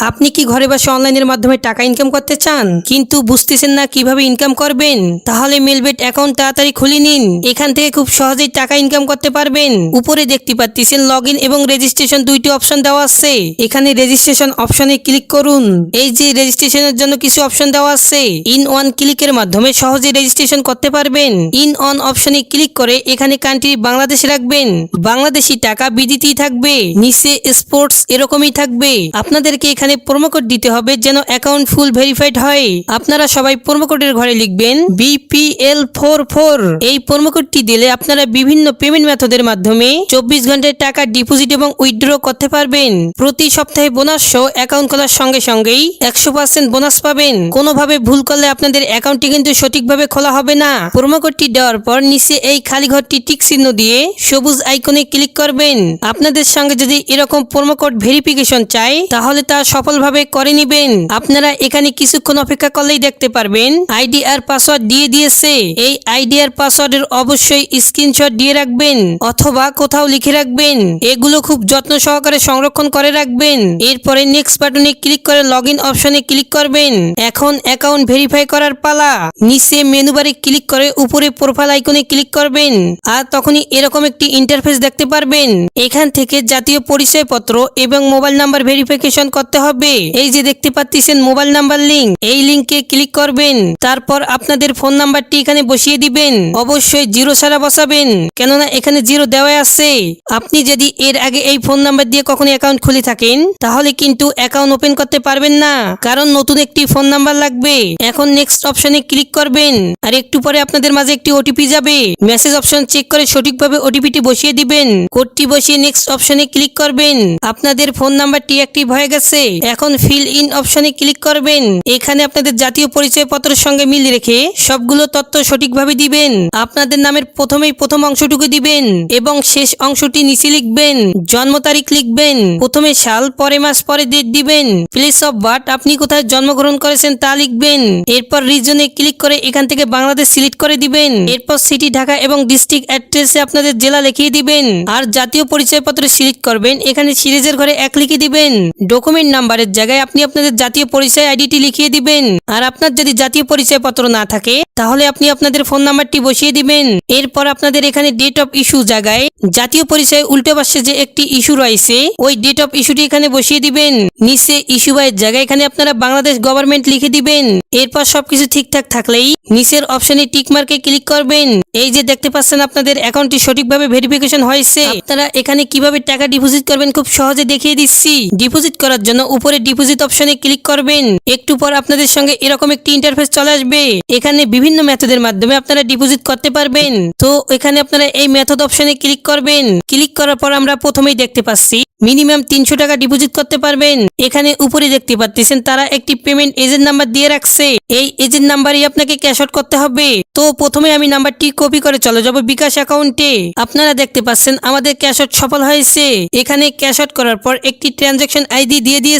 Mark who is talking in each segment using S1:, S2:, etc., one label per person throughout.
S1: আপনি কি ঘরে বসে অনলাইনের মাধ্যমে টাকা ইনকাম করতে চান? কিন্তু বুঝতেছেন না কীভাবে ইনকাম করবেন? তাহলে মেলবেট অ্যাকাউন্ট তাড়াতাড়ি খুলে নিন। এখান থেকে খুব সহজেই টাকা ইনকাম করতে পারবেন। উপরে দেখতে পাচ্ছেন লগ এবং রেজিস্ট্রেশন দুইটি অপশন দেওয়া আছে। এখানে রেজিস্ট্রেশন অপশনে ক্লিক করুন। এই যে রেজিস্ট্রেশনের জন্য কিছু অপশন দেওয়া আছে। ইন ওয়ান ক্লিকের মাধ্যমে সহজে রেজিস্ট্রেশন করতে পারবেন। ইন অন অপশনে ক্লিক করে এখানে কান্ট্রি বাংলাদেশ রাখবেন। বাংলাদেশি টাকা বিদিতেই থাকবে। নিচে স্পোর্টস এরকমই থাকবে। আপনাদেরকে এখানে প্রোমো কোড দিতে হবে যেন অ্যাকাউন্ট ফুল ভেরিফাইড হয়। আপনারা সবাই প্রোমো কোডের ঘরে লিখবেন বিপিএল ফোর ফোর এই প্রোমো কোডটি দিলে আপনারা বিভিন্ন পেমেন্ট মেথডের মাধ্যমে চব্বিশ ঘন্টায় টাকা ডিপোজিট এবং উইথড্র করতে পারবেন। প্রতি সপ্তাহে বোনাস সহ অ্যাকাউন্ট খোলার সঙ্গে সঙ্গেই একশো পার্সেন্ট বোনাস পাবেন। কোনোভাবে ভুল করলে আপনাদের অ্যাকাউন্টটি কিন্তু সঠিকভাবে খোলা হবে না। প্রোমো কোডটি দেওয়ার পর নিচে এই খালি ঘরটি টিক চিহ্ন দিয়ে সবুজ আইকনে ক্লিক করবেন। আপনাদের সঙ্গে যদি এরকম প্রোমো কোড ভেরিফিকেশন চাই তাহলে তা সফলভাবে করে নেবেন। আপনারা এখানে কিছুক্ষণ অপেক্ষা করলেই দেখতে পারবেন। আইডি আর পাসওয়ার্ড দিয়ে দিয়েছে। এই আইডি আর পাসওয়ার্ডের অবশ্যই স্ক্রিনশট দিয়ে রাখবেন অথবা কোথাও লিখে রাখবেন। এগুলো খুব যত্ন সহকারে সংরক্ষণ করে রাখবেন। এরপরে নেক্সট বাটনে ক্লিক করে লগ ইন অপশনে ক্লিক করবেন। এখন অ্যাকাউন্ট ভেরিফাই করার পালা। নিচে মেনু বারে ক্লিক করে উপরে প্রোফাইল আইকনে ক্লিক করবেন। আর তখনই এরকম একটি ইন্টারফেস দেখতে পারবেন। এখান থেকে জাতীয় পরিচয়পত্র এবং মোবাইল নাম্বার ভেরিফিকেশন করতে হবে। এই যে দেখতে পাচ্ছেন মোবাইল নাম্বার লিংক এই লিংকে ক্লিক করবেন। তারপর আপনাদের ফোন নাম্বারটি এখানে বসিয়ে দিবেন। অবশ্যই জিরো ছাড়া বসাবেন, কেননা এখানে জিরো দেওয়া আছে। আপনি যদি এর আগে এই ফোন নাম্বার দিয়ে কখনো অ্যাকাউন্ট খুলে থাকেন, তাহলে কিন্তু অ্যাকাউন্ট ওপেন করতে পারবেন না, কারণ নতুন একটি ফোন নাম্বার লাগবে। এখন নেক্সট অপশনে ক্লিক করবেন, আর একটু পরে আপনাদের মাঝে একটি ওটিপি যাবে। মেসেজ অপশন চেক করে সঠিকভাবে ওটিপিটি বসিয়ে দিবেন। কোডটি বসিয়ে নেক্সট অপশনে ক্লিক করবেন। আপনাদের ফোন নাম্বারটি অ্যাক্টিভ হয়ে গেছে। এখন ফিল ইন অপশনে ক্লিক করবেন। এখানে আপনাদের জাতীয় পরিচয়পত্রের সঙ্গে মিল রেখে সবগুলো তথ্য সঠিকভাবে দিবেন। আপনাদের নামের প্রথমেই প্রথম অংশটুকু দিবেন এবং শেষ অংশটি নিচে লিখবেন। জন্ম তারিখ লিখবেন। প্রথমে সাল, পরে মাস, পরে ডেট দিবেন। প্লেস অফ বার্থ আপনি কোথায় জন্মগ্রহণ করেছেন তা লিখবেন। এরপর রিজনে ক্লিক করে এখান থেকে বাংলাদেশ সিলেক্ট করে দিবেন। এরপর সিটি ঢাকা এবং ডিস্ট্রিক্ট অ্যাড্রেসে আপনাদের জেলা লিখিয়ে দিবেন। আর জাতীয় পরিচয়পত্র সিলেক্ট করবেন। এখানে সিরিজের ঘরে এক লিখে দিবেন। ডকুমেন্ট নাম্বারের জায়গায় আপনি আপনাদের জাতীয় পরিচয় আইডিটি লিখিয়ে দিবেন। আর আপনার যদি জাতীয় পরিচয় পত্র না থাকে, তাহলে আপনি আপনাদের ফোন নাম্বারটি বসিয়ে দিবেন। এরপর আপনাদের এখানে ডেট অফ ইস্যু জায়গায় জাতীয় পরিচয় উল্টে পাশে যে একটি ইস্যু রয়েছে, ওই ডেট অফ ইস্যুটি এখানে বসিয়ে দিবেন। নিচে ইস্যু বাইয়ের জায়গায় এখানে আপনারা বাংলাদেশ গভর্নমেন্ট লিখে দিবেন। এরপর সবকিছু ঠিকঠাক থাকলেই নিচের অপশনে টিক মার্কে ক্লিক করবেন। এই যে দেখতে পাচ্ছেন আপনাদের অ্যাকাউন্টটি সঠিকভাবে ভেরিফিকেশন হয়েছে। আপনারা এখানে কীভাবে টাকা ডিপোজিট করবেন খুব সহজে দেখিয়ে দিচ্ছি। ডিপোজিট করার জন্য উপরে ডিপোজিট অপশনে ক্লিক করবেন। একটু পর আপনাদের সঙ্গে এরকম একটি ইন্টারফেস চলে আসবে। এখানে বিভিন্ন মেথডের মাধ্যমে আপনারা ডিপোজিট করতে পারবেন। তো এখানে আপনারা এই মেথড অপশনে ক্লিক করবেন। ক্লিক করার পর আমরা প্রথমেই দেখতে পাচ্ছি মিনিমাম তিনশো টাকা ডিপোজিট করতে পারবেন। এখানে উপরে দেখতে পাচ্ছেন, তারা একটি পেমেন্ট এজেন্ট নাম্বার দিয়ে রাখছে। এই এজেন্ট নাম্বারই আপনাকে ক্যাশ আউট করতে হবে। তো প্রথমে আমি নাম্বারটি কপি করে চলে যাব বিকাশ অ্যাকাউন্টে আপনারা দেখতে পাচ্ছেন, আমাদের ক্যাশ আউট সফল হয়েছে। এখানে ক্যাশ আউট করার পর একটি ট্রানজাকশন আইডি দিয়ে দিয়েছে।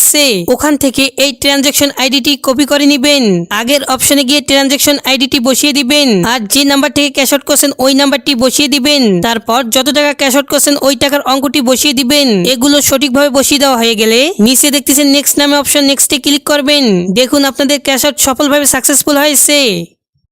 S1: ওখান থেকে এই ট্রানজেকশন আইডিটি কপি করে নিবেন। আগের অপশনে গিয়ে ট্রানজেকশন আইডিটি বসিয়ে দিবেন। আর যে নাম্বার থেকে ক্যাশ আউট করছেন, ওই নাম্বারটি বসিয়ে দিবেন। তারপর যত টাকা ক্যাশ আউট করছেন, ওই টাকার অঙ্কটি বসিয়ে দিবেন। এগুলো সঠিকভাবে বসিয়ে দেওয়া হয়ে গেলে নিচে দেখতেছেন নেক্সট নামে অপশন নেক্সটে ক্লিক করবেন। দেখুন আপনাদের ক্যাশ আউট সফলভাবে সাকসেসফুল হয়েছে।